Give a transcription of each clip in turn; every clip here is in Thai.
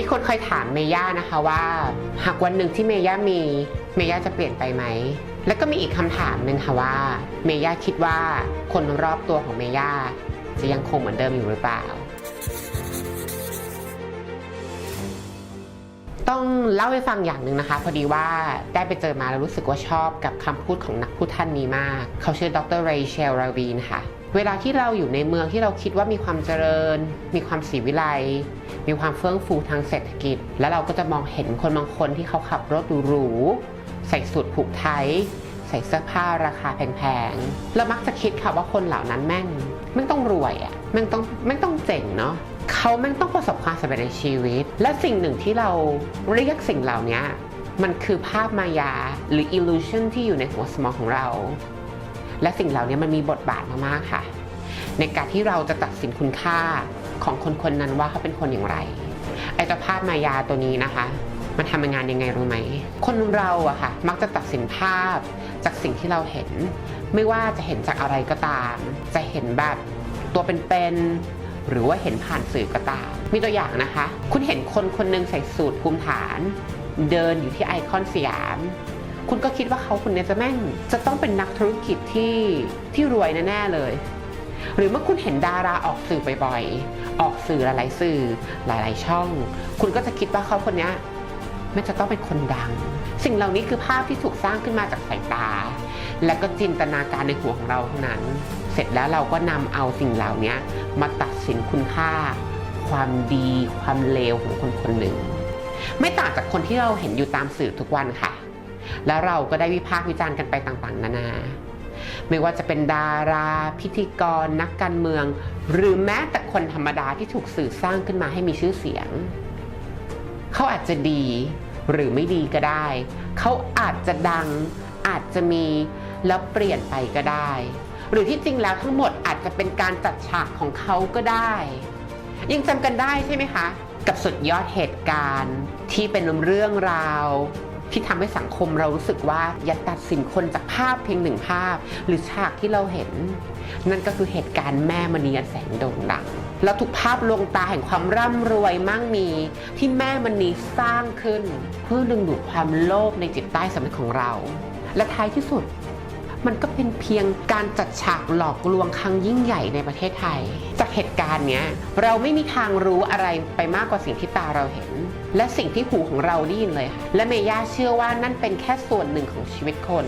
มีคนเคยถามเมย่านะคะว่า หากวันหนึ่งที่เมย่ามี เมย่าจะเปลี่ยนไปไหม แล้วก็มีอีกคำถามหนึ่งค่ะว่า เมย่าคิดว่าคนรอบตัวของเมย่าจะยังคงเหมือนเดิมอยู่หรือเปล่า ต้องเล่าให้ฟังอย่างหนึ่งนะคะ พอดีว่าได้ไปเจอมาแล้วรู้สึกว่าชอบกับคำพูดของนักพูดท่านนี้มาก เขาชื่อดรเรเชลราวีนค่ะ เวลาที่เราอยู่ในเมืองที่เราคิดว่ามีความเจริญ มีความสีวิไลมีความเฟื่องฟูทางเศรษฐกิจ แล้วเราก็จะมองเห็นคนบางคนที่เขาขับรถหรูๆใส่สูทผูกไทยใส่เสื้อผ้าราคาแพงๆเรามักจะคิดค่ะว่าคนเหล่านั้นแม่งแม่งต้องรวยอะ่ะแม่งต้องแม่งต้องเจ๋งเนาะเขาแม่งต้องประสบความสำเร็จในชีวิต และสิ่งหนึ่งที่เราเรียกสิ่งเหล่านี้มันคือภาพมายาหรือ illusion ที่อยู่ในหัวสมองของเรา และสิ่งเหล่านี้มันมีบทบาทมากๆค่ะ ในการที่เราจะตัดสินคุณค่าของคนคนนั้นว่าเขาเป็นคนอย่างไร ไอ้เจ้าภาพมายาตัวนี้นะคะ มันทำงานยังไงรู้ไหม คนเราอะค่ะ มักจะตัดสินภาพจากสิ่งที่เราเห็น ไม่ว่าจะเห็นจากอะไรก็ตาม จะเห็นแบบตัวเป็นๆหรือว่าเห็นผ่านสื่อก็ตาม มีตัวอย่างนะคะ คุณเห็นคนคนหนึงใส่สูทภูมิฐาน เดินอยู่ที่ไอคอนสยาม คุณก็คิดว่าเขาคนนี้จะแม่งจะต้องเป็นนักธุรกิจที่ที่รวยแน่ๆเลย หรือเมื่อคุณเห็นดาราออกสื่อบ่อยๆ ออกสื่อหลายๆสื่อหลาย ๆ ช่อง คุณก็จะคิดว่าเขาคนนี้มันจะต้องเป็นคนดัง สิ่งเหล่านี้คือภาพที่ถูกสร้างขึ้นมาจากสายตา และก็จินตนาการในหัวของเราเท่านั้น เสร็จแล้วเราก็นำเอาสิ่งเหล่านี้มาตัดสินคุณค่า ความดี ความเลวของคนคนหนึ่ง ไม่ต่างจากคนที่เราเห็นอยู่ตามสื่อทุกวันค่ะ แล้วเราก็ได้วิพากษ์วิจารณ์กันไปต่างๆ นานา ไม่ว่าจะเป็นดารา พิธีกร นักการเมือง หรือแม้แต่คนธรรมดาที่ถูกสื่อสร้างขึ้นมาให้มีชื่อเสียง เขาอาจจะดีหรือไม่ดีก็ได้ เขาอาจจะดังอาจจะมีแล้วเปลี่ยนไปก็ได้ หรือที่จริงแล้วทั้งหมดอาจจะเป็นการจัดฉากของเขาก็ได้ ยังจำกันได้ใช่ไหมคะ กับสุดยอดเหตุการณ์ที่เป็นเรื่องราว ที่ทำให้สังคมเรารู้สึกว่าอย่าตัดสินคนจากภาพเพียงหนึ่งภาพ หรือฉากที่เราเห็น นั่นก็คือเหตุการณ์แม่มณีอันแสงโด่งดังแล้วทุกภาพลงตาแห่งความร่ำรวยมั่งมี ที่แม่มณีสร้างขึ้น เพื่อดึงดูดความโลภในจิตใต้สำนึกของเรา และท้ายที่สุด มันก็เป็นเพียงการจัดฉากหลอกลวงครั้งยิ่งใหญ่ในประเทศไทย จากเหตุการณ์เนี้ยเราไม่มีทางรู้อะไรไปมากกว่าสิ่งที่ตาเราเห็น และสิ่งที่หูของเราได้ยินเลยค่ะและเมย่าเชื่อว่านั่นเป็นแค่ส่วนหนึ่งของชีวิตคน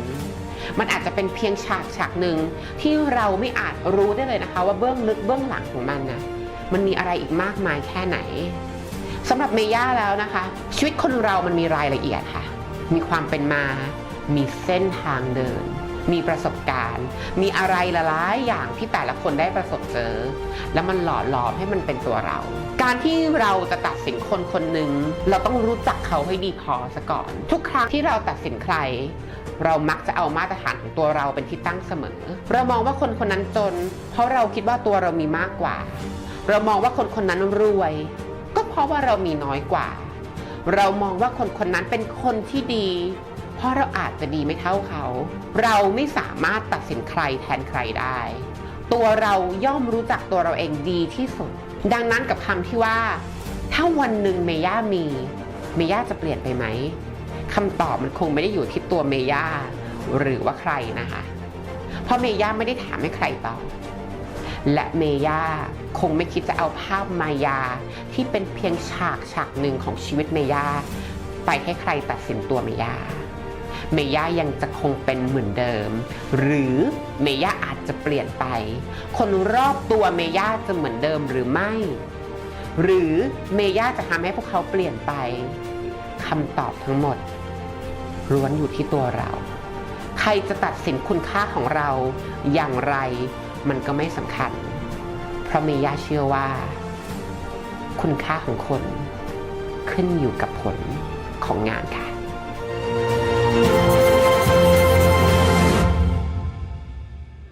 มันอาจจะเป็นเพียงฉากฉากหนึ่งที่เราไม่อาจรู้ได้เลยนะคะ ว่าเบื้องลึกเบื้องหลังของมันนะมันมีอะไรอีกมากมายแค่ไหนสำหรับเมย่าแล้วนะคะ ชีวิตคนเรามันมีรายละเอียดค่ะ มีความเป็นมา มีเส้นทางเดิน มีประสบการณ์ มีอะไรหลายอย่างที่แต่ละคนได้ประสบเจอ แล้วมันหล่อหลอมให้มันเป็นตัวเรา การที่เราจะตัดสินคนคนหนึ่งเราต้องรู้จักเขาให้ดีพอซะก่อน ทุกครั้งที่เราตัดสินใคร เรามักจะเอามาตรฐานของตัวเราเป็นที่ตั้งเสมอ เรามองว่าคนคนนั้นจน เพราะเราคิดว่าตัวเรามีมากกว่า เรามองว่าคนคนนั้นรวย ก็เพราะว่าเรามีน้อยกว่า เรามองว่าคนคนนั้นเป็นคนที่ดี ราะเราอาจจะดีไม่เท่าเขา เราไม่สามารถตัดสินใครแทนใครได้ ตัวเราย่อมรู้จักตัวเราเองดีที่สุด ดังนั้นกับคำที่ว่า ถ้าวันหนึ่งเมย่ามีเมย่าจะเปลี่ยนไปไหมคำตอบมันคงไม่ได้อยู่ที่ตัวเมย่าหรือว่าใครนะคะ เพราะเมย่าไม่ได้ถามให้ใครตอบและเมย่าคงไม่คิดจะเอาภาพมายาที่เป็นเพียงฉากฉากหนึ่งของชีวิตเมย่าไปให้ใครตัดสินตัวเมย่า เมย่ายังจะคงเป็นเหมือนเดิม หรือเมย่าอาจจะเปลี่ยนไป คนรอบตัวเมย่าจะเหมือนเดิมหรือไม่ หรือเมย่าจะทำให้พวกเขาเปลี่ยนไปคำตอบทั้งหมดล้วนอยู่ที่ตัวเรา ใครจะตัดสินคุณค่าของเราอย่างไรมันก็ไม่สำคัญ เพราะเมย่าเชื่อว่า คุณค่าของคนขึ้นอยู่กับผลของงานค่ะ